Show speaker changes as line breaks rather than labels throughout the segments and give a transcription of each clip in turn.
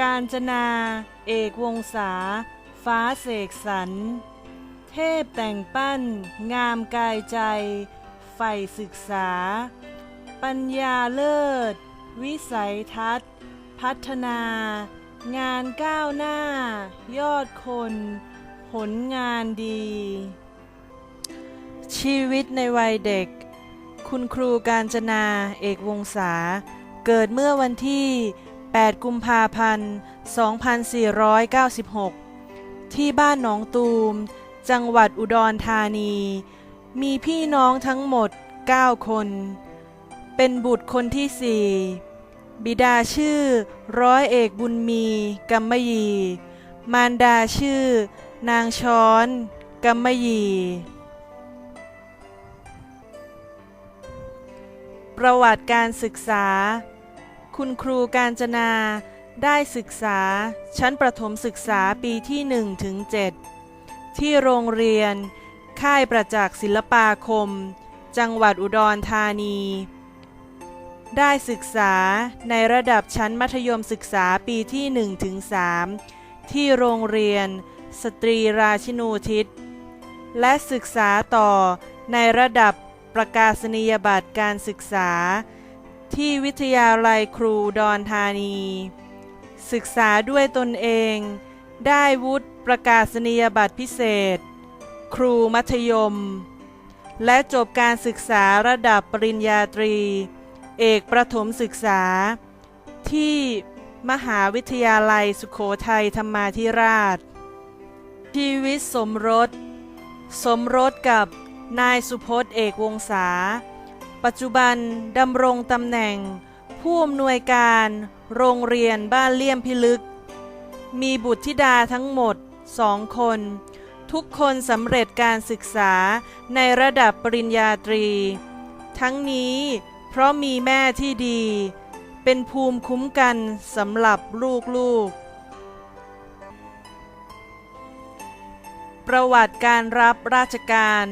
การจนา เอกวงศา ฟ้าเสกสรร เทพแต่งปั้น งามกายใจ ใฝ่ศึกษา ปัญญาเลิศ วิสัยทัศน์ พัฒนา งานก้าวหน้า ยอดคน ผลงานดี ชีวิตในวัยเด็ก คุณครูการจนา เอกวงศา เกิดเมื่อวันที่ 8 กุมภาพันธ์ 2496 ที่บ้านหนองตูม จังหวัดอุดรธานี มีพี่น้องทั้งหมด 9 คน เป็นบุตรคนที่สี่บิดาชื่อ ร้อยเอกบุญมีกัมมยี มารดาชื่อ นางช้อนกัมมยี ประวัติการศึกษา คุณครูการจนา ได้ศึกษา ชั้นประถมศึกษาปีที่1ถึง7ที่โรงเรียน ค่ายประจักษ์ศิลปาคม จังหวัดอุดรธานี ได้ศึกษาในระดับชั้นมัธยมศึกษาปีที่1ถึง3ที่โรงเรียน สตรีราชินูทิศ และศึกษาต่อในระดับประกาศนียบัตรการศึกษา ที่วิทยาลัยครูดอนธานี ศึกษาด้วยตนเอง ได้วุฒิประกาศนียบัตรพิเศษ ครูมัธยม และจบการศึกษาระดับปริญญาตรี เอกประถมศึกษา ที่มหาวิทยาลัยสุโขทัยธรรมาธิราช ชีวิตสมรส สมรสกับนายสุพจน์เอกวงศา ปัจจุบันดำรงตำแหน่ง ผู้อำนวยการ โรงเรียนบ้านเลี่ยมพิลึก มีบุตรธิดาทั้งหมดสองคน ทุกคนสำเร็จการศึกษาในระดับปริญญาตรี ทั้งนี้เพราะมีแม่ที่ดี เป็นภูมิคุ้มกันสำหรับลูกๆประวัติการรับราชการ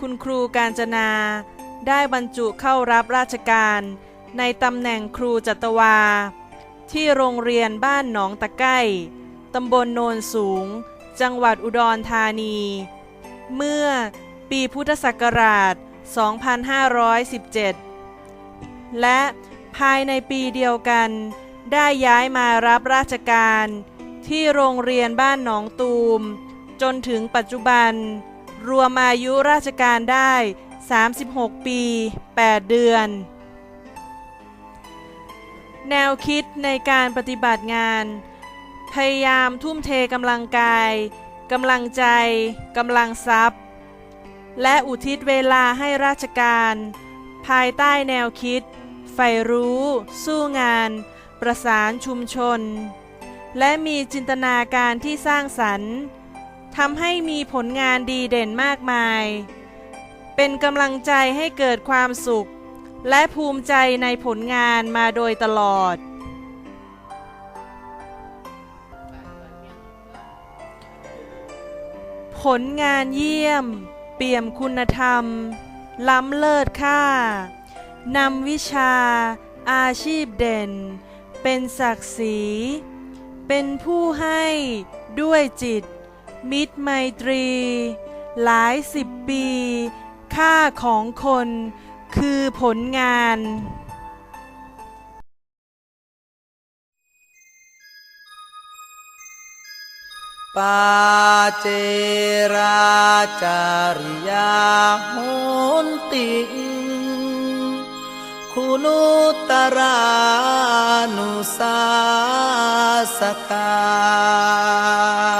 คุณครูการจนา ได้บรรจุเข้ารับราชการ ในตำแหน่งครูจัตวา ที่โรงเรียนบ้านหนองตะไก้ตำบลโนนสูง จังหวัดอุดรธานี เมื่อปีพุทธศักราช 2517 และภายในปีเดียวกัน ได้ย้ายมารับราชการ ที่โรงเรียนบ้านหนองตูม จนถึงปัจจุบัน รวมอายุราชการได้ 36 ปี 8 เดือน แนวคิดในการปฏิบัติงาน พยายามทุ่มเทกำลังกายกำลังใจกำลังทรัพย์ และอุทิศเวลาให้ราชการ ภายใต้แนวคิดใฝ่รู้ สู้งาน ประสานชุมชน และมีจินตนาการที่สร้างสรรค์ ทำให้มีผลงานดีเด่นมากมาย เป็นกำลังใจให้เกิดความสุข และภูมิใจในผลงานมาโดยตลอด ผลงานเยี่ยม เปี่ยมคุณธรรม ล้ำเลิศค่านำวิชา อาชีพเด่น เป็นศักดิ์ศรี เป็นผู้ให้ด้วยจิต มิตรไมตรี หลายสิบปี ค่าของคนคือผลงาน
ปาเจราจาริยาโหนติงคุณุตรานุสาสกา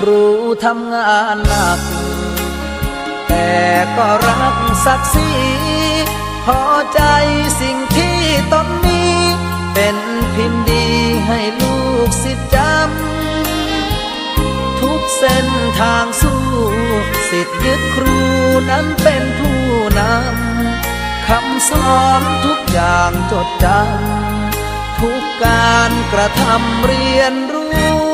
ครูทำงานหนัก แต่ก็รักศักดิ์ศรีพอใจสิ่งที่ตนมีเป็นพิมพ์ดีให้ลูกศิจำทุกเส้นทางสู้สิทธิ์ยึดครูนั้นเป็นผู้นำคำสอนทุกอย่างจดจำทุกการกระทำเรียนรู้